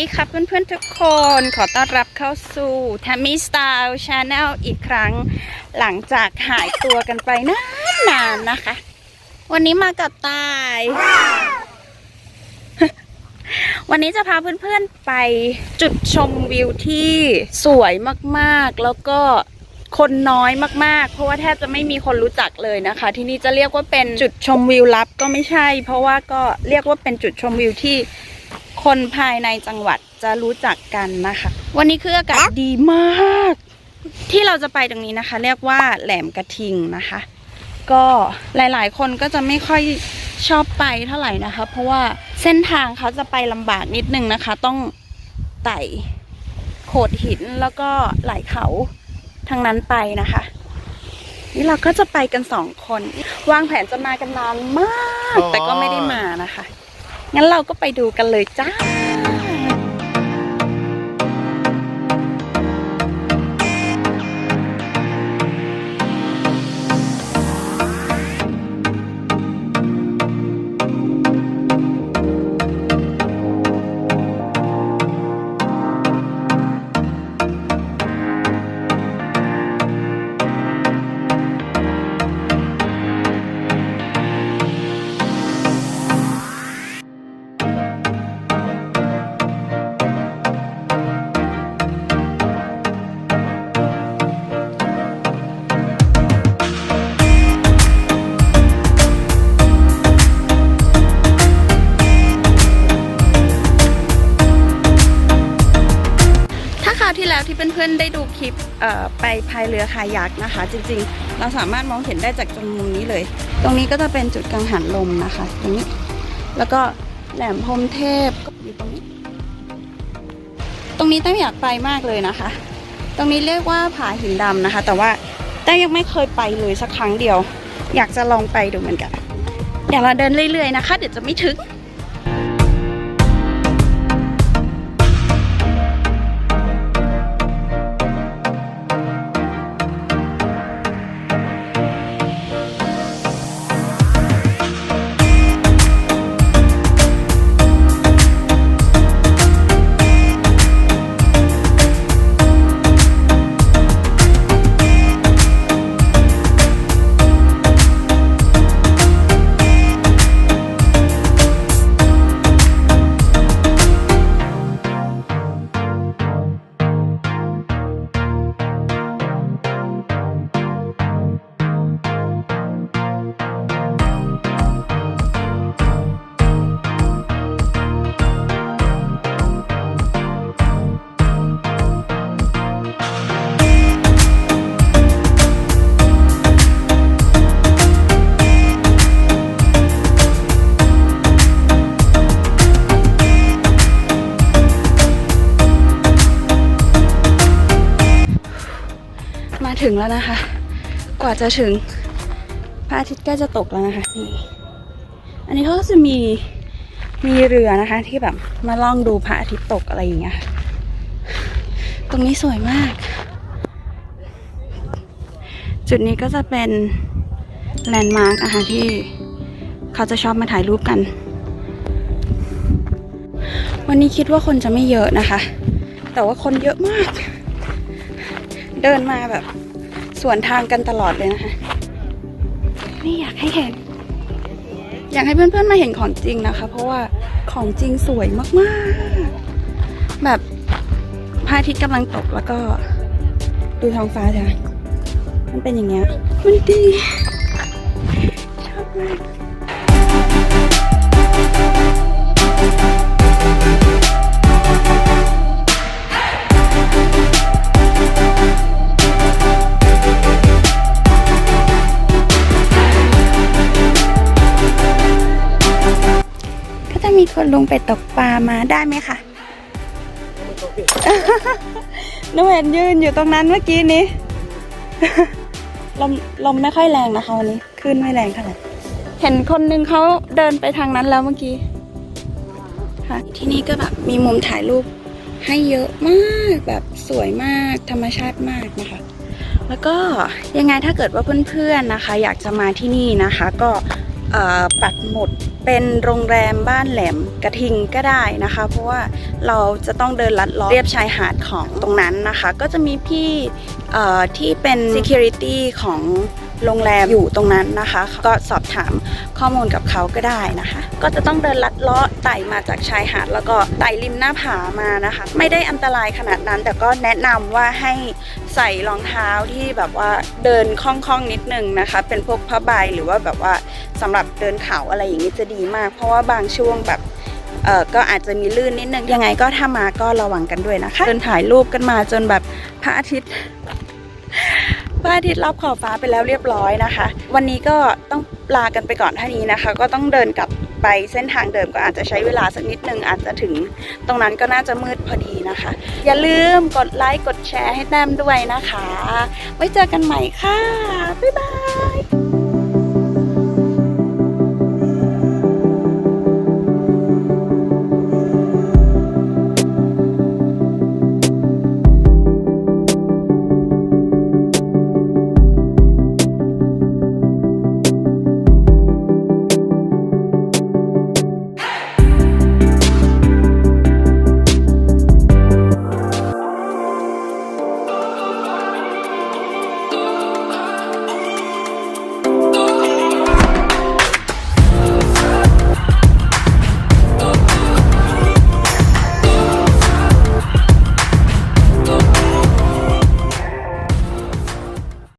ดีครับเพื่อนๆทุกคนขอต้อนรับเข้าสู่ t a m m y Style Channel อีกครั้ง หลังจากหายตัวกันไปนานๆนะคะ วันนี้มากับตาย วันนี้จะพาเพื่อนๆไปจุดชมวิวที่สวยมากๆ แล้วก็คนน้อยมากๆ เพราะว่าแทบจะไม่มีคนรู้จักเลยนะคะ ที่นี่จะเรียกว่าเป็นจุดชมวิวลับก็ไม่ใช่ เพราะว่าก็เรียกว่าเป็นจุดชมวิวที่ คนภายในจังหวัดจะรู้จักกันนะคะ วันนี้คืออากาศดีมาก ที่เราจะไปตรงนี้นะคะ เรียกว่าแหลมกระทิงนะคะ ก็หลายๆ คนก็จะไม่ค่อยชอบไปเท่าไหร่นะคะ เพราะว่าเส้นทางเขาจะไปลำบากนิดนึงนะคะ ต้องไต่โขดหินแล้วก็ไหลเขาทางนั้นไปนะคะ นี่เราก็จะไปกันสองคน วางแผนจะมากันนานมาก แต่ก็ไม่ได้มานะคะ งั้นเราก็ไปดูกันเลยจ้า ที่เพื่อนๆได้ดูคลิปไปพายเรือคายักนะคะ จริงๆ เราสามารถมองเห็นได้จากตรงมุมนี้เลย ตรงนี้ก็จะเป็นจุดกังหันลมนะคะตรงนี้ แล้วก็แหลมพรมเทพก็อยู่ตรงนี้ ตรงนี้ตั้งอยากไปมากเลยนะคะ ตรงนี้เรียกว่าผาหินดำนะคะ แต่ว่าตั้งยังไม่เคยไปเลยสักครั้งเดียว อยากจะลองไปดูเหมือนกันเดี๋ยวเราเดินเรื่อยๆนะคะ เดี๋ยวจะไม่ถึง ถึงแล้วนะคะ กว่าจะถึงพระอาทิตย์ใกล้จะตกแล้วนะคะนี่อันนี้เขาก็จะมีมีเรือนะคะ ที่แบบมาล่องดูพระอาทิตย์ตกอะไรอย่างเงี้ยตรงนี้สวยมาก จุดนี้ก็จะเป็นแลนด์มาร์กนะคะที่เขาจะชอบมาถ่ายรูปกัน วันนี้คิดว่าคนจะไม่เยอะนะคะ แต่ว่าคนเยอะมาก เดินมาแบบ สวนทางกันตลอดเลยนะคะ นี่อยากให้เห็น อยากให้เพื่อนๆมาเห็นของจริงนะคะ เพราะว่าของจริงสวยมากๆ แบบพระอาทิตย์กำลังตกแล้วก็ดูท้องฟ้าจ้ะมันเป็นอย่างเงี้ย มันดี ชอบมาก คนลงไปตกปลามาได้ไหมคะหนูเห็นยืนอยู่ตรงนั้นเมื่อกี้นี้ ลมลมไม่ค่อยแรงนะคะวันนี้คลื่นไม่แรงเท่าไหร่เห็นคนนึงเขาเดินไปทางนั้นแล้วเมื่อกี้ค่ะที่นี่ก็แบบมีมุมถ่ายรูปให้เยอะมากแบบสวยมากธรรมชาติมากนะคะ แล้วก็ยังไงถ้าเกิดว่าเพื่อนๆนะคะ อยากจะมาที่นี่นะคะ ก็เอ่อปักหมุด เป็นโรงแรมบ้านแหลมกระทิงก็ได้นะคะ เพราะว่าเราจะต้องเดินลัดเลาะเรียบชายหาดของตรงนั้นนะคะ ก็จะมีพี่ที่เป็น security ของ โรงแรมอยู่ตรงนั้นนะคะ ก็สอบถามข้อมูลกับเขาก็ได้นะคะ ก็จะต้องเดินลัดเลาะไต่มาจากชายหาดแล้วก็ไต่ริมหน้าผามานะคะ ไม่ได้อันตรายขนาดนั้น แต่ก็แนะนำว่าให้ใส่รองเท้าที่แบบว่าเดินคล่องๆนิดนึงนะคะ เป็นพวกผ้าใบหรือว่าแบบว่าสำหรับเดินเขาอะไรอย่างนี้จะดีมาก เพราะว่าบางช่วงแบบเออก็อาจจะมีลื่นนิดนึง ยังไงก็ถ้ามาก็ระวังกันด้วยนะคะ เดินถ่ายรูปกันมาจนแบบพระอาทิตย์ พระอาทิตย์รอบขอบฟ้าไปแล้วเรียบร้อยนะคะ วันนี้ก็ต้องลากันไปก่อนเท่านี้นะคะ ก็ต้องเดินกลับไปเส้นทางเดิมก็อาจจะใช้เวลาสักนิดนึงอาจจะถึงตรงนั้นก็น่าจะมืดพอดีนะคะ อย่าลืมกดไลค์กดแชร์ให้แต้มด้วยนะคะ ไว้เจอกันใหม่ค่ะ บ๊ายบาย